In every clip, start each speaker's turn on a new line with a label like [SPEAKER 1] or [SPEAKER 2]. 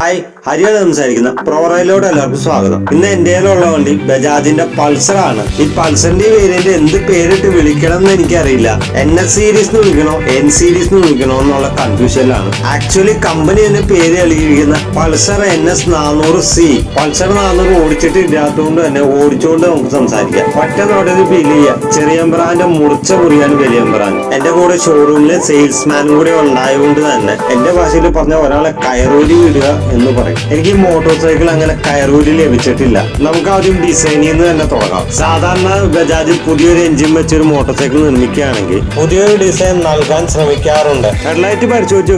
[SPEAKER 1] hi ഹരിയാണ് സംസാരിക്കുന്ന പ്രോറയിലോട് എല്ലാവർക്കും സ്വാഗതം. ഇന്ന് എന്റെ ഉള്ള വണ്ടി ബജാജിന്റെ പൾസർ ആണ് ഈ പൾസറിന്റെ വേരിയന്റ് എന്ത് പേരിട്ട് വിളിക്കണം എന്ന് എനിക്കറിയില്ല. എൻ എസ് സീരീസ് എന്ന് വിളിക്കണോ എൻ സീരീസ് എന്ന് വിളിക്കണോ എന്നുള്ള കൺഫ്യൂഷനിലാണ് ആക്ച്വലി കമ്പനി തന്നെ പേര് നൽകിയിരിക്കുന്ന പൾസർ എൻ എസ് നാനൂറ് സി. പൾസർ നാനൂറ് ഓടിച്ചിട്ട് ഇല്ലാത്തതുകൊണ്ട് തന്നെ ഓടിച്ചുകൊണ്ട് നമുക്ക് സംസാരിക്കാം. ഒറ്റ നോട്ടത്തിൽ ഫീൽ ചെയ്യാം. ചെറിയമ്പ്രാന്റെ മുറിച്ച മുറിയാണ് വലിയമ്പ്രാൻ എന്റെ കൂടെ ഷോറൂമിലെ സെയിൽസ്മാനും കൂടെ ഉണ്ടായതുകൊണ്ട് തന്നെ എന്റെ ഭാഷയിൽ പറഞ്ഞ ഒരാളെ കയറൂരി വിടുക എന്ന് പറയും. എനിക്ക് മോട്ടോർ സൈക്കിൾ അങ്ങനെ കയറൂരി ലഭിച്ചിട്ടില്ല. നമുക്ക് ആദ്യം ഡിസൈനിൽ നിന്ന് തന്നെ തുടങ്ങാം. സാധാരണ ബജാജിൽ പുതിയൊരു എഞ്ചിൻ വെച്ചൊരു മോട്ടോർ സൈക്കിൾ നിർമ്മിക്കുകയാണെങ്കിൽ പുതിയൊരു ഡിസൈൻ നൽകാൻ ശ്രമിക്കാറുണ്ട്. ഹെഡ്ലൈറ്റ് പരിശോധിച്ചു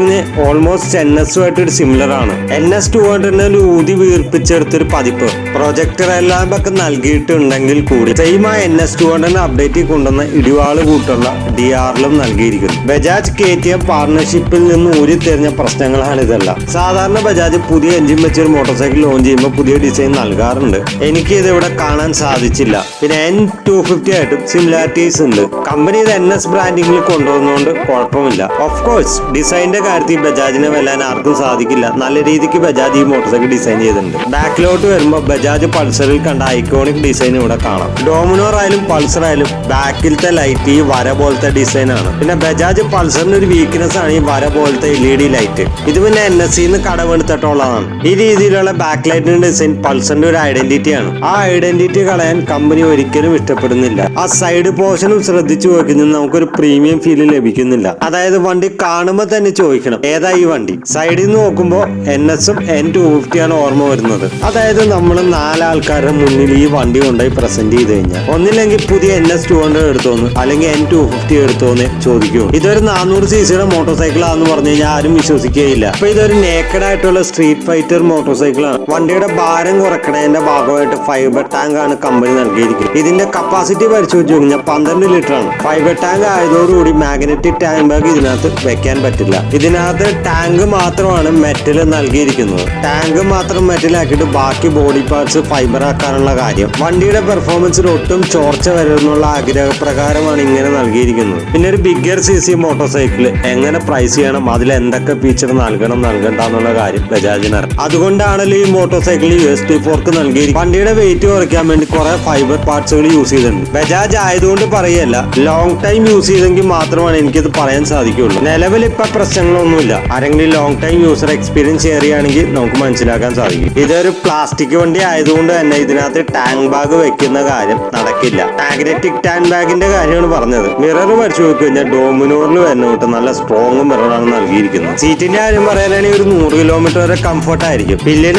[SPEAKER 1] ഓൾമോസ്റ്റ് എൻ എസ് ആയിട്ട് ഒരു സിമിലർ ആണ്. എൻ എസ് ടു ഹൺഡ്രഡിന് ഊതി വീർപ്പിച്ചെടുത്തൊരു പതിപ്പ്. പ്രൊജക്ടർ എല്ലാം ഒക്കെ നൽകിയിട്ടുണ്ടെങ്കിൽ കൂടി സെയിം ആ എൻ എസ് ടു ഹൺഡ്രഡിന് അപ്ഡേറ്റ് കൊണ്ടുവന്ന ഇടിവാൾ കൂട്ടുള്ള ഡി ആറിലും നൽകിയിരിക്കുന്നു. ബജാജ് കെ ടി എം പാർട്ണർഷിപ്പിൽ നിന്ന് ഊരിത്തെറിഞ്ഞ പ്രശ്നങ്ങളാണ് ഇതെല്ലാം സാധാരണ ബജാജ് പുതിയ എഞ്ചിൻ വെച്ചൊരു മോട്ടോർ സൈക്കിൾ ലോഞ്ച് ചെയ്യുമ്പോൾ പുതിയ ഡിസൈൻ നൽകാറുണ്ട്. എനിക്ക് ഇത് ഇവിടെ കാണാൻ സാധിച്ചില്ല. പിന്നെ എൻ ടു ഫിഫ്റ്റി ആയിട്ടും സിമിലാരിറ്റീസ് ഉണ്ട്. കമ്പനി ഇത് എൻ എസ് ബ്രാൻഡിങ്ങിൽ കൊണ്ടുവന്നുകൊണ്ട് കുഴപ്പമില്ല. ഓഫ് കോഴ്സ് ഡിസൈനിന്റെ കാര്യത്തിൽ ബജാജിനെ വെല്ലാൻ ആർക്കും സാധിക്കില്ല. നല്ല രീതിക്ക് ബജാജ് ഈ മോട്ടോർ സൈക്കിൾ ഡിസൈൻ ചെയ്തിട്ടുണ്ട് ബാക്കിലോട്ട് വരുമ്പോൾ ബജാജ് പൾസറിൽ കണ്ട ഐക്കോണിക് ഡിസൈൻ ഇവിടെ കാണാം. ഡോമിനോർ ആയാലും പൾസർ ആയാലും ബാക്കിലത്തെ ലൈറ്റ് ഈ വര പോലത്തെ ഡിസൈൻ ആണ്. പിന്നെ ബജാജ് പൾസറിന്റെ ഒരു വീക്ക്നെസ് ആണ് ഈ വര പോലത്തെ എൽ ഇ ഡി ലൈറ്റ് ഇത് പിന്നെ എൻ എസ് സിന്ന് കടമെടുത്തിട്ടുള്ളതാണ് ഈ രീതിയിലുള്ള ബാക്ക് ലൈറ്റിന്റെ ഡിസൈൻ പൾസറിന്റെ ഒരു ഐഡന്റിറ്റി ആണ്. ആ ഐഡന്റിറ്റി കളയാൻ കമ്പനി ഒരിക്കലും ഇഷ്ടപ്പെടുന്നില്ല. ആ സൈഡ് പോർഷനും ശ്രദ്ധിച്ചു നോക്കുന്നത് നമുക്കൊരു പ്രീമിയം ഫീൽ ലഭിക്കുന്നില്ല. അതായത് വണ്ടി കാണുമ്പോൾ തന്നെ ചോദിക്കണം ഏതാ ഈ വണ്ടി? സൈഡിൽ നിന്ന് നോക്കുമ്പോൾ എൻ എസും എൻ ടു ഫിഫ്റ്റി ആണ് ഓർമ്മ വരുന്നത്. അതായത് നമ്മൾ നാലാൾക്കാരുടെ മുന്നിൽ ഈ വണ്ടി കൊണ്ടുപോയി പ്രസന്റ് ചെയ്ത് കഴിഞ്ഞാൽ ഒന്നില്ലെങ്കിൽ പുതിയ എൻ എസ് ടു ഹൺഡ്രഡ് എടുത്തോന്ന് അല്ലെങ്കിൽ എൻ ടു ഫിഫ്റ്റി എടുത്തോന്ന് ചോദിക്കും. ഇതൊരു നാനൂറ് സി സിയുടെ മോട്ടോർ സൈക്കിൾ ആണെന്ന് പറഞ്ഞു കഴിഞ്ഞാൽ ആരും വിശ്വസിക്കുകയില്ല. അപ്പൊ ഇതൊരു നേക്കഡ് ആയിട്ടുള്ള സ്ട്രീറ്റ് ഫൈറ്റർ മോട്ടോർ സൈക്കിളാണ് വണ്ടിയുടെ ഭാരം കുറക്കണതിന്റെ ഭാഗമായിട്ട് ഫൈബർ ടാങ്ക് ആണ് കമ്പനി നൽകിയിരിക്കുന്നത്. ഇതിന്റെ കപ്പാസിറ്റി പരിശോധിച്ച് കഴിഞ്ഞാൽ പന്ത്രണ്ട് ലിറ്റർ ആണ്. ഫൈബർ ടാങ്ക് ആയതോടുകൂടി മാഗ്നറ്റിക് ടാങ്ക് ബാഗ് ഇതിനകത്ത് വെക്കാൻ പറ്റില്ല. ഇതിനകത്ത് ടാങ്ക് മാത്രമാണ് മെറ്റൽ നൽകിയിരിക്കുന്നത്. ടാങ്ക് മാത്രം മെറ്റലാക്കിയിട്ട് ബാക്കി ബോഡി പാർട്സ് ഫൈബർ ആക്കാനുള്ള കാര്യം. വണ്ടിയുടെ പെർഫോമൻസിൽ ഒട്ടും ചോർച്ച വരുന്നുള്ള ആഗ്രഹപ്രകാരമാണ് ഇങ്ങനെ നൽകിയിരിക്കുന്നത്. പിന്നെ ഒരു bigger C C motorcycle എങ്ങനെ പ്രൈസ് ചെയ്യണം? അതിൽ എന്തൊക്കെ ഫീച്ചർ നൽകണം? നൽകണ്ട എന്നുള്ള കാര്യം ബജാജിന് അതുകൊണ്ടാണല്ലോ ഈ motorcycle U S T fork നൽകി വണ്ടിയുടെ വെയിറ്റ് കുറയ്ക്കാൻ വേണ്ടി കുറെ ഫൈബർ പാർട്സുകൾ യൂസ് ചെയ്തിട്ടുണ്ട്. ബജാജ് ആയതുകൊണ്ട് പറയല്ല ലോങ് ടൈം യൂസ് ചെയ്തെങ്കിൽ മാത്രമാണ് എനിക്കിത് പറയാൻ സാധിക്കുള്ളൂ. നിലവിൽ ഇപ്പൊ പ്രശ്നങ്ങളൊന്നുമില്ല. ആരെങ്കിലും ലോങ് ടൈം യൂസർ എക്സ്പീരിയൻസ് ചെയ്യുകയാണെങ്കിൽ നമുക്ക് മനസ്സിലാക്കാൻ സാധിക്കും. ഇതൊരു പ്ലാസ്റ്റിക് വണ്ടി ആയതുകൊണ്ട് തന്നെ ഇതിനകത്ത് ടാങ്ക് ബാഗ് വെക്കുന്ന കാര്യം നടക്കില്ല. മാഗ്നറ്റിക് ടാങ്ക് ബാഗിന്റെ കാര്യമാണ് പറഞ്ഞത്. മിറർ പരിശോധിച്ചു കഴിഞ്ഞാൽ ഡോമിനോറിൽ വരുന്നോട്ട് നല്ല സ്ട്രോങ് മിററാണ് നൽകിയിരിക്കുന്നത്. സീറ്റിന്റെ കാര്യം പറയാനാണെങ്കിൽ ഒരു നൂറ് കിലോമീറ്റർ വരെ കംഫർട്ട് ആയിരിക്കും.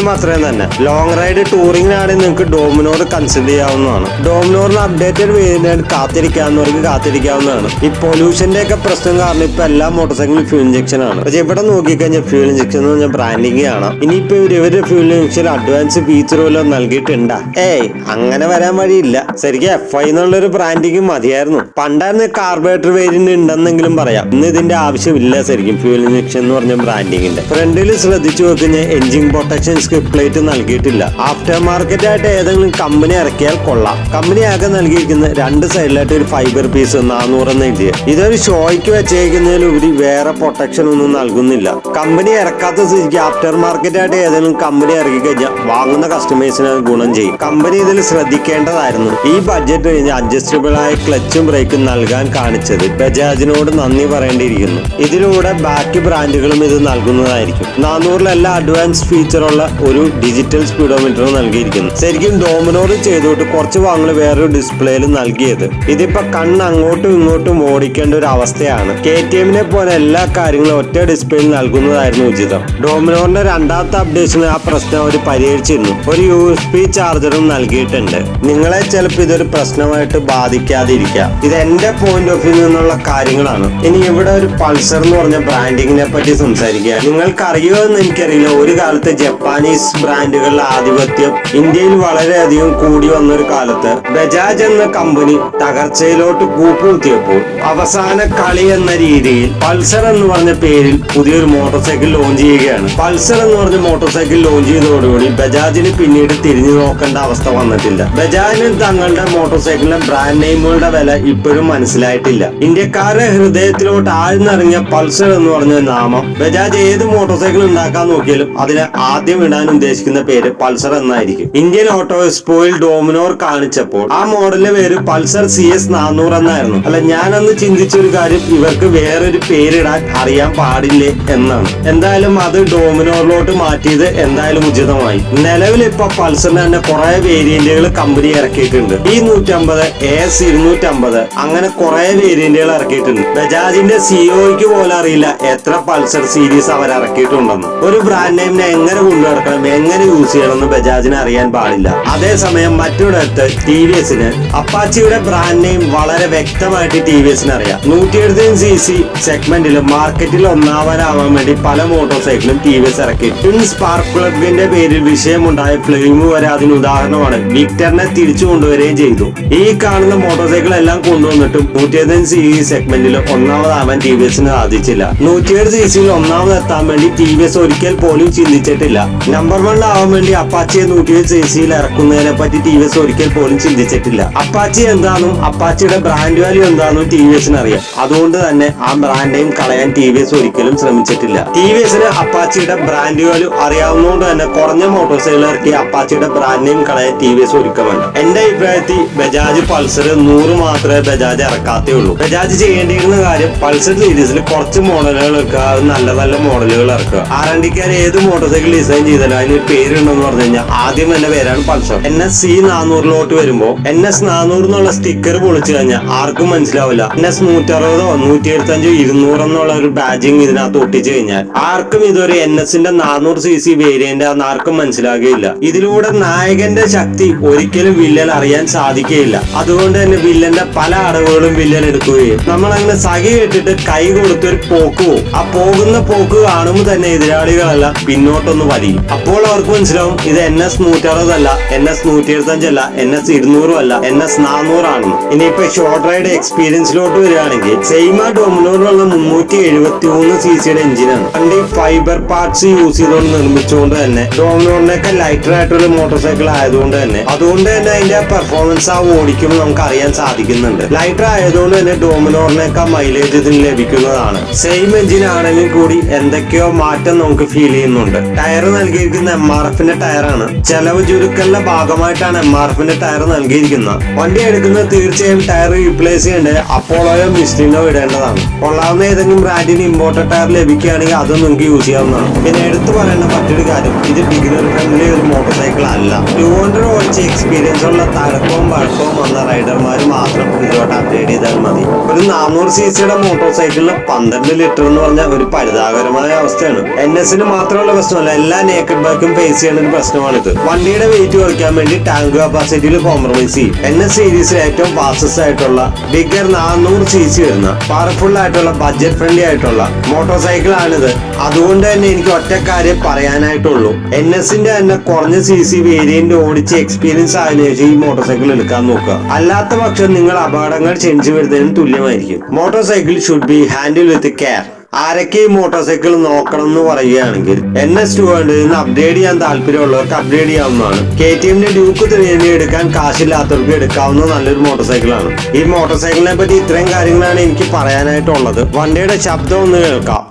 [SPEAKER 1] മാത്രമേ തന്നെ ലോങ് റൈഡ് ടൂറിങ്ങിനാണെങ്കിൽ നിങ്ങൾക്ക് ഡോമിനോർ കൺസിഡർ ചെയ്യാവുന്നതാണ്. ഡോമിനോറിന് അപ്ഡേറ്റഡ് വേരിയന്റ് കാത്തിരിക്കാവുന്നവർക്ക് കാത്തിരിക്കാവുന്നതാണ്. ഈ പൊല്യൂഷന്റെ ഒക്കെ പ്രശ്നം കാരണം ഇപ്പൊ എല്ലാ മോട്ടോർ സൈക്കിളും ഫ്യൂൽ ഇഞ്ചക്ഷൻ ആണ്. പക്ഷെ ഇവിടെ നോക്കിക്കഴിഞ്ഞാൽ ഫ്യൂൽ ഇഞ്ചക്ഷൻ എന്ന് പറഞ്ഞാൽ ബ്രാൻഡിങ് കാണാം ഇനിയിപ്പോ ഇവർ ഇവരുടെ ഫ്യൂൽ ഇഞ്ചക്ഷൻ അഡ്വാൻസ് ഫീച്ചർ വല്ലതും നൽകിയിട്ടുണ്ടാ? ഏയ് അങ്ങനെ വരാൻ വഴിയില്ല. ശരിക്കും എഫ് ഐ എന്നുള്ളൊരു ബ്രാൻഡിങ് മതിയായിരുന്നു. പണ്ടായിരുന്നു കാർബറേറ്റർ വേരിയന്റ് ഉണ്ടെന്നെങ്കിലും പറയാം. ഇന്ന് ഇതിന്റെ ആവശ്യമില്ല ശരിക്കും ഫ്യൂൽ ഇഞ്ചക്ഷൻ എന്ന് പറഞ്ഞ ബ്രാൻഡിങ്ങിന്റെ ഫ്രണ്ടിൽ ശ്രദ്ധിച്ചു നോക്കുന്ന എഞ്ചിൻ പ്രൊട്ടക്ഷൻ സ്ക്രിപ്റ്റ് പ്ലേറ്റ് നൽകിയിട്ടില്ല. ആഫ്റ്റർ മാർക്കറ്റ് ആയിട്ട് ഏതെങ്കിലും കമ്പനി ഇറക്കിയാൽ കൊള്ളാം. കമ്പനി ആകെ നൽകിയിരിക്കുന്ന രണ്ട് സൈഡിലായിട്ട് ഒരു ഫൈബർ പീസ് നാനൂറെന്ന് എഴുതിയ. ഇതൊരു ഷോയ്ക്ക് വെച്ചേക്കുന്നതിലുപരി വേറെ പ്രൊട്ടക്ഷൻ ഒന്നും നൽകുന്നില്ല. കമ്പനി ഇറക്കാത്ത സ്ഥിതിക്ക് ആഫ്റ്റർ മാർക്കറ്റ് ആയിട്ട് ഏതെങ്കിലും കമ്പനി ഇറക്കി കഴിഞ്ഞാൽ വാങ്ങുന്ന കസ്റ്റമേഴ്സിന് അത് ഗുണം ചെയ്യും. കമ്പനി ഇതിൽ ശ്രദ്ധിക്കേണ്ടതായിരുന്നു. ഈ ബഡ്ജറ്റ് കഴിഞ്ഞ് അഡ്ജസ്റ്റബിൾ ആയ ക്ലച്ചും ബ്രേക്കും നൽകാൻ കാണിച്ചത് ബജാജിനോട് നന്ദി പറയേണ്ടിയിരിക്കുന്നു. ഇതിലൂടെ ബാക്കി ബ്രാൻഡുകളും ഇത് നൽകുന്നതായിരിക്കും. നാനൂറിലെല്ലാം അഡ്വാൻസ് ഫീച്ചർ ഉള്ള ഒരു ഡിജിറ്റൽ സ്പീഡോമീറ്റർ നൽകിയിരിക്കുന്നു. ശരിക്കും ഡോമിനോട് ചെയ്തോട്ട് കുറച്ച് വാങ്ങൽ വേറൊരു ഡിസ്പ്ലേയിൽ നൽകിയത്. ഇതിപ്പോ കണ്ണ് അങ്ങോട്ടും ഇങ്ങോട്ടും ഓടിക്കേണ്ട ഒരു അവസ്ഥയാണ്. കെ ടി എമ്മിനെ പോലെ എല്ലാ കാര്യങ്ങളും ഒറ്റ ഡിസ്പ്ലേയിൽ നൽകുന്നതായിരുന്നു ഉചിതം. ഡോമിനോറിന്റെ രണ്ടാമത്തെ അപ്ഡേഷന് ആ പ്രശ്നം അവർ പരിഹരിച്ചിരുന്നു. ഒരു യു എസ് പി ചാർജറും നൽകിയിട്ടുണ്ട്. നിങ്ങളെ ചിലപ്പോൾ ഇതൊരു പ്രശ്നമായിട്ട് ബാധിക്കാതിരിക്കാം ഇത് എന്റെ പോയിന്റ് ഓഫ് വ്യൂ നിന്നുള്ള കാര്യങ്ങളാണ്. ഇനി ഇവിടെ ഒരു പൾസർ എന്ന് പറഞ്ഞ ബ്രാൻഡിങ്ങിനെ പറ്റി സംസാരിക്കുക. നിങ്ങൾക്ക് അറിയുമോ എന്ന് എനിക്കറിയില്ല. ഒരു കാലത്ത് ജപ്പാനീസ് ബ്രാൻഡുകളുടെ ആധിപത്യം ഇന്ത്യയിൽ വളരെയധികം കൂടി വന്ന ഒരു കാലത്ത് ബജാജ് എന്ന കമ്പനി തകർച്ചയിലോട്ട് കൂപ്പുകുത്തിയപ്പോൾ അവസാന കളി എന്ന രീതിയിൽ പൾസർ എന്ന് പറഞ്ഞ പേരിൽ പുതിയൊരു മോട്ടോർ സൈക്കിൾ ലോഞ്ച് ചെയ്യുകയാണ്. പൾസർ എന്ന് പറഞ്ഞ മോട്ടോർ സൈക്കിൾ ലോഞ്ച് ചെയ്തതോടുകൂടി ബജാജിന് പിന്നീട് തിരിഞ്ഞു നോക്കേണ്ട അവസ്ഥ വന്നിട്ടില്ല. ബജാജിന് തങ്ങളുടെ മോട്ടോർ സൈക്കിളിന്റെ ബ്രാൻഡ് നെയിമുകളുടെ വില ഇപ്പോഴും മനസ്സിലായിട്ടില്ല. ഇന്ത്യക്കാരുടെ ഹൃദയത്തിലോട്ട് ആഴ്ന്നിറങ്ങിയ പൾസർ എന്ന് പറഞ്ഞ നാമം ബജാജ് ഏത് മോട്ടോർ സൈക്കിൾ ഉണ്ടാക്കാൻ നോക്കിയാലും അതിന് ആദ്യം ഇടാൻ ഉദ്ദേശിക്കുന്ന പേര് പൾസർ എന്നായിരിക്കും. ഇന്ത്യൻ ഓട്ടോ എക്സ്പോയിൽ ഡോമിനോർ കാണിച്ചപ്പോൾ ആ മോഡലിന്റെ പേര് പൾസർ സി എസ് നാനൂറ് എന്നായിരുന്നു. അല്ല ഞാനന്ന് ചിന്തിച്ച ഒരു കാര്യം ഇവർക്ക് വേറൊരു പേരിടാൻ അറിയാൻ പാടില്ലേ എന്നാണ്. എന്തായാലും അത് ഡോമിനോറിലോട്ട് മാറ്റിയത് എന്തായാലും ഉചിതമായി. നിലവിൽ ഇപ്പൊ പൾസറിന് തന്നെ കുറെ വേരിയന്റുകൾ കമ്പനി ഇറക്കിയിട്ടുണ്ട്. ഈ നൂറ്റമ്പത് എസ് ഇരുന്നൂറ്റമ്പത് അങ്ങനെ കുറെ വേരിയന്റുകൾ ഇറക്കിയിട്ടുണ്ട്. ബജാജിന്റെ സിഒക്ക് പോലും അറിയില്ല എത്ര പൾസർ സീരീസ് അവർ ഇറക്കിയിട്ടുണ്ടെന്ന്. ഒരു ബ്രാൻഡ് നെയിമിനെ എങ്ങനെ കൊണ്ടുനടക്കണം എങ്ങനെ യൂസ് ചെയ്യണമെന്ന് ബജാജിന് അറിയാൻ പാടില്ല. അതേസമയം മറ്റൊരിടത്ത് ടി വി എസിന് അപ്പാച്ചിയുടെ ബ്രാൻഡ് നെയിം വളരെ വ്യക്തമായിട്ട് ടി വി എസിന് അറിയാം. നൂറ്റി എഴുപത്തി സി സി സെഗ്മെന്റിൽ മാർക്കറ്റിൽ ഒന്നാമനാവാൻ വേണ്ടി പല മോട്ടോർ സൈക്കിളും ടി വി എസ് ഇറക്കി. ട്വിൻ സ്പാർക്ക് പ്ലഗിന്റെ പേരിൽ വിഷയമുണ്ടായ ഫ്ലെയിം വരെ അതിന് ഉദാഹരണമാണ്. വിക്ടറിനെ തിരിച്ചു കൊണ്ടുവരികയും ചെയ്തു. ഈ കാണുന്ന മോട്ടോർ സൈക്കിൾ എല്ലാം കൊണ്ടുവന്നിട്ടും നൂറ്റി എഴുപത്തിയഞ്ച് സി സി സെഗ്മെന്റിൽ ഒന്നാമതാവാൻ ടി വി എസിന് സാധിച്ചില്ല. നൂറ്റിയേഴ് സി സിയിൽ ഒന്നാമതെത്താൻ വേണ്ടി ടി വി എസ് ഒരിക്കൽ പോലും ചിന്തിച്ചിട്ടില്ല. നമ്പർ വൺ ആവാൻ വേണ്ടി അപ്പാച്ചിയെ നൂറ്റി സിയിൽ ഇറക്കുന്നതിനെ പറ്റി ടി വി എസ് ഒരിക്കൽ പോലും ചിന്തിച്ചിട്ടില്ല. അപ്പാച്ചി എന്താണെന്നും അപ്പാച്ചിയുടെ ബ്രാൻഡ് വാല്യൂ എന്താണെന്നും ടി വി എസിന് അറിയാം. അതുകൊണ്ട് തന്നെ ആ ബ്രാൻഡേയും കളയാൻ ടി വി എസ് ഒരിക്കലും ശ്രമിച്ചിട്ടില്ല. ടി വി എസിന് അപ്പാച്ചിയുടെ ബ്രാൻഡ് വാല്യൂ അറിയാവുന്നതുകൊണ്ട് തന്നെ കുറഞ്ഞ മോട്ടോർ സൈക്കിൾ ഇറക്കി അപ്പാച്ചിയുടെ ബ്രാൻഡ് നെയിം കളയാൻ ടി വി എസ് ഒരുക്കമല്ല. എന്റെ അഭിപ്രായത്തിൽ ബജാജ് പൾസർ നൂറ് മാത്രമേ ബജാജ് ഇറക്കാത്തേ ഉള്ളൂ. ബജാജ് ചെയ്യേണ്ടിയിരുന്ന കാര്യം പൾസർ സീരീസിൽ കുറച്ച് മോഡലുകൾ ഇറക്കുക. നല്ല നല്ല മോഡലുകൾ ഇറക്കുക. ആറണ്ടിക്കാർ ഏത് മോട്ടോർ സൈക്കിൾ ഡിസൈൻ ചെയ്താലും അതിന് പേരുണ്ടെന്ന് പറഞ്ഞു കഴിഞ്ഞാൽ ആദ്യം എന്റെ പേരാണ് പൾസർ. എൻ എസ് സി നാനൂറിലോട്ട് വരുമ്പോ എൻ എസ് നാനൂറ് എന്നുള്ള സ്റ്റിക്കർ പൊളിച്ചു കഴിഞ്ഞാൽ ആർക്കും മനസ്സിലാവില്ല. എൻ എസ് നൂറ്ററുപതോ നൂറ്റി എഴുപത്തഞ്ചോ ഇരുന്നൂറ് എന്നുള്ള ഒരു ബാജിങ് ഇതിനകത്ത് ഒട്ടിച്ചു കഴിഞ്ഞാൽ ആർക്കും ഇതൊരു എൻ എസിന്റെ നാനൂറ് സി സി വേരിയന്റ് ആണെന്ന് ആർക്കും മനസ്സിലാകുകയില്ല. ഇതിലൂടെ നായകന്റെ ശക്തി ഒരിക്കലും വില്ലൻ അറിയാൻ സാധിക്കുകയില്ല. അതുകൊണ്ട് തന്നെ വില്ലന്റെ പല അടവുകളും വില്ലൻ എടുക്കുകയും നമ്മൾ അങ്ങനെ സഖി കെട്ടിട്ട് കൈ കൊടുത്തൊരു പോക്ക് പോകും ആ പോകുന്ന പോക്ക് കാണുമ്പോൾ തന്നെ എതിരാളികളെല്ലാം പിന്നോട്ടൊന്ന് വലിയും അപ്പോൾ അവർക്ക് മനസ്സിലാവും ഇത് എൻ എസ് നൂറ്ററുപതല്ല എൻ എസ് നൂറ്റി എഴുപത്തഞ്ചല്ല എൻ എസ് ഇരുന്നൂറും അല്ല എൻ എസ് നാനൂറാണെന്ന് ഇനിയിപ്പോ ഷോർട്ട് റൈഡ് എക്സ്പീരിയൻസിലോട്ട് വരികയാണെങ്കിൽ സെയിമ ഡോമിനോറിലുള്ള മുന്നൂറ്റി എഴുപത്തി മൂന്ന് സി സിയുടെ എഞ്ചിനാണ് വണ്ടി ഫൈബർ പാർട്സ് യൂസ് ചെയ്തുകൊണ്ട് നിർമ്മിച്ചുകൊണ്ട് തന്നെ ഡോമിനോറിനൊക്കെ ലൈറ്റർ ആയിട്ടുള്ള മോട്ടോർ സൈക്കിൾ ആയതുകൊണ്ട് തന്നെ അതുകൊണ്ട് തന്നെ അതിന്റെ പെർഫോമൻസ് ആ ഓടിക്കുമ്പോൾ നമുക്ക് അറിയാൻ സാധിക്കുന്നുണ്ട്. ലൈറ്റർ ആയതുകൊണ്ട് തന്നെ ഡോമിനോറിനൊക്കെ മൈലേജ് ഇതിന് ലഭിക്കുന്നതാണ്. സെയിം എഞ്ചിൻ ആണെങ്കിൽ കൂടി എന്തൊക്കെയോ മാറ്റം നമുക്ക് ഫീൽ ചെയ്യുന്നുണ്ട്. ടയർ നൽകിയിരിക്കുന്ന എം ആർ എഫിന്റെ ടയറാണ്. ചെലവ് ചുരുക്കലിന്റെ ഭാഗമായിട്ടാണ് എം ആർ എഫിന്റെ ടയർ നൽകിയിരിക്കുന്നത്. വണ്ടി എടുക്കുന്നത് തീർച്ചയായും ടയർ റീപ്ലേസ് ചെയ്യേണ്ടത് അപ്പോളോയോ മിസ്റ്റിനോ ഇടേണ്ടതാണ്. കൊള്ളാവുന്ന ഏതെങ്കിലും ബ്രാൻഡിന് ഇമ്പോർട്ടഡ് ടയർ ലഭിക്കുകയാണെങ്കിൽ അതും നിങ്ങൾക്ക് യൂസ് ചെയ്യാവുന്നതാണ്. പിന്നെ എടുത്തു പറയേണ്ട മറ്റൊരു കാര്യം ഇത് ബിഗിനർ ഫ്രണ്ട്ലി ഒരു മോട്ടോർ സൈക്കിൾ അല്ല. ടു ഹൺഡ്രഡ് ഓടിച്ച് എക്സ്പീരിയൻസ് ഉള്ള തഴക്കവും വഴക്കവും വന്ന റൈഡർമാർ മാത്രം ഇതിലോട്ട് അപ്ഗ്രേഡ് ചെയ്താൽ മതി. ഒരു നാനൂറ് സി സിയുടെ മോട്ടോർ സൈക്കിളിന് പന്ത്രണ്ട് ലിറ്റർ എന്ന് പറഞ്ഞ ഒരു പരിതാപകരമായ അവസ്ഥയാണ്. എൻ എസിന് മാത്രമുള്ള പ്രശ്നമല്ല എല്ലാ നേക്കഡ് ബൈക്കും ഫേസ് ചെയ്യുന്ന ഒരു പ്രശ്നമാണിത്. വണ്ടിയുടെ വെയിറ്റ് കുറയ്ക്കാൻ വേണ്ടി ടാങ്ക് കപ്പാസിറ്റിയിൽ കോംപ്രമൈസ് ചെയ്യും. എൻ എസ് ഏറ്റവും ഫാസ്റ്റസ്റ്റ് ആയിട്ടുള്ള ബിഗർ നാനൂറ് സി സി വരുന്ന പവർഫുൾ ആയിട്ടുള്ള ബഡ്ജറ്റ് ഫ്രണ്ട്ലി ആയിട്ടുള്ള മോട്ടോർ സൈക്കിൾ ആണിത് അതുകൊണ്ട് തന്നെ എനിക്ക് ഒറ്റ കാര്യം പറയാനായിട്ടുള്ളൂ. എൻ എസിന്റെ തന്നെ കുറഞ്ഞ സി സി വേരിയന്റ് ഓടിച്ച് എക്സ്പീരിയൻസ് ആയതിനു ശേഷം ഈ മോട്ടോർ സൈക്കിൾ എടുക്കാൻ നോക്കുക. അല്ലാത്ത പക്ഷം നിങ്ങൾ അപകടങ്ങൾ ക്ഷണിച്ചു വരുന്നതിന് തുല്യമായിരിക്കും. Motorcycle should be handle with care ആരൊക്കെ ഈ മോട്ടോർ സൈക്കിൾ നോക്കണം എന്ന് പറയുകയാണെങ്കിൽ എൻ എസ് ടു ഹൺഡ്രഡിൽ നിന്ന് അപ്ഗ്രേഡ് ചെയ്യാൻ താല്പര്യമുള്ളവർക്ക് അപ്ഗ്രേഡ് ചെയ്യാവുന്നതാണ്. കെ ടി എമ്മിന്റെ ഡ്യൂക്ക് തിരഞ്ഞെടുക്കാൻ എടുക്കാൻ കാശില്ലാത്തവർക്ക് എടുക്കാവുന്ന നല്ലൊരു മോട്ടോർ സൈക്കിളാണ് ഈ മോട്ടോർ സൈക്കിളിനെ പറ്റി ഇത്രയും കാര്യങ്ങളാണ് എനിക്ക് പറയാനായിട്ടുള്ളത്. വണ്ടിയുടെ ശബ്ദം ഒന്ന് കേൾക്കാം.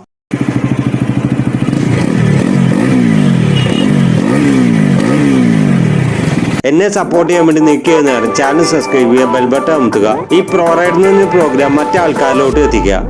[SPEAKER 1] എന്നെ സപ്പോർട്ട് ചെയ്യാൻ വേണ്ടി നിൽക്കുകയാണ് ചാനൽ സബ്സ്ക്രൈബ് ചെയ്യുക ബെൽബട്ടൺ അമുത്തുക ഈ പ്രോ റൈഡിൽ നിന്ന് പ്രോഗ്രാം മറ്റേ ആൾക്കാരിലോട്ട് എത്തിക്കുക.